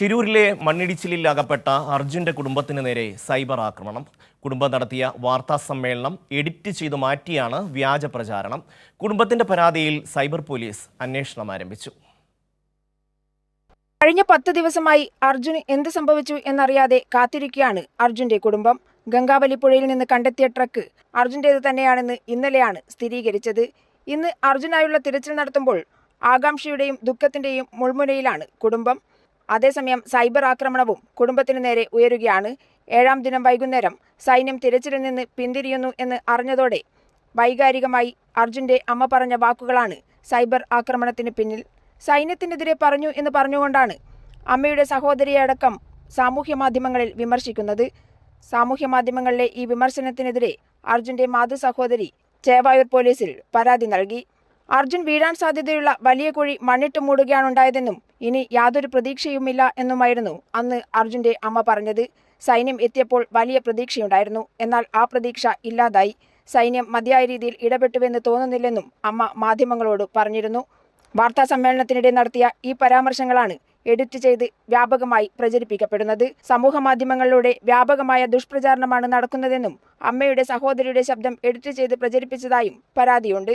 ഷിരൂരിലെ മണ്ണിടിച്ചിലിൽ അകപ്പെട്ട അർജുന്റെ കുടുംബത്തിന് നേരെ സൈബർ ആക്രമണം. കുടുംബം നടത്തിയ വാർത്താ സമ്മേളനം എഡിറ്റ് ചെയ്തു മാറ്റിയാണ് വ്യാജ പ്രചാരണം. കുടുംബത്തിന്റെ പരാതിയിൽ സൈബർ പോലീസ് അന്വേഷണം ആരംഭിച്ചു. കഴിഞ്ഞ പത്ത് ദിവസമായി അർജുന് എന്ത് സംഭവിച്ചു എന്നറിയാതെ കാത്തിരിക്കുകയാണ് അർജുന്റെ കുടുംബം. ഗംഗാവലിപ്പുഴയിൽ നിന്ന് കണ്ടെത്തിയ ട്രക്ക് അർജുന്റേത് തന്നെയാണെന്ന് ഇന്നലെയാണ് സ്ഥിരീകരിച്ചത്. ഇന്ന് അർജുനായുള്ള തിരച്ചിൽ നടത്തുമ്പോൾ ആകാംക്ഷയുടെയും ദുഃഖത്തിന്റെയും മുൾമുനയിലാണ് കുടുംബം. അതേസമയം സൈബർ ആക്രമണവും കുടുംബത്തിനു നേരെ ഉയരുകയാണ്. ഏഴാം ദിനം വൈകുന്നേരം സൈന്യം തിരച്ചിലിൽ നിന്ന് പിന്തിരിയുന്നു എന്ന് അറിഞ്ഞതോടെ വൈകാരികമായി അർജുന്റെ അമ്മ പറഞ്ഞ വാക്കുകളാണ് സൈബർ ആക്രമണത്തിന് പിന്നിൽ. സൈന്യത്തിനെതിരെ പറഞ്ഞു എന്ന് പറഞ്ഞുകൊണ്ടാണ് അമ്മയുടെ സഹോദരിയടക്കം സാമൂഹ്യ മാധ്യമങ്ങളിൽ വിമർശിക്കുന്നത്. സാമൂഹ്യ മാധ്യമങ്ങളിലെ ഈ വിമർശനത്തിനെതിരെ അർജുന്റെ മാതൃ സഹോദരി ചേവായൂർ പോലീസിൽ പരാതി നൽകി. അർജുൻ വീഴാൻ സാധ്യതയുള്ള വലിയ കുഴി മണ്ണിട്ട് മൂടുകയാണുണ്ടായതെന്നും ഇനി യാതൊരു പ്രതീക്ഷയുമില്ല എന്നുമായിരുന്നു അന്ന് അർജുന്റെ അമ്മ പറഞ്ഞത്. സൈന്യം എത്തിയപ്പോൾ വലിയ പ്രതീക്ഷയുണ്ടായിരുന്നു. എന്നാൽ ആ പ്രതീക്ഷ ഇല്ലാതായി. സൈന്യം മതിയായ രീതിയിൽ ഇടപെട്ടുവെന്ന് തോന്നുന്നില്ലെന്നും അമ്മ മാധ്യമങ്ങളോട് പറഞ്ഞിരുന്നു. വാർത്താ സമ്മേളനത്തിനിടെ നടത്തിയ ഈ പരാമർശങ്ങളാണ് എഡിറ്റ് ചെയ്ത് വ്യാപകമായി പ്രചരിപ്പിക്കപ്പെടുന്നത്. സമൂഹ മാധ്യമങ്ങളിലൂടെ വ്യാപകമായ ദുഷ്പ്രചാരണമാണ് നടക്കുന്നതെന്നും അമ്മയുടെ സഹോദരിയുടെ ശബ്ദം എഡിറ്റ് ചെയ്ത് പ്രചരിപ്പിച്ചതായും പരാതിയുണ്ട്.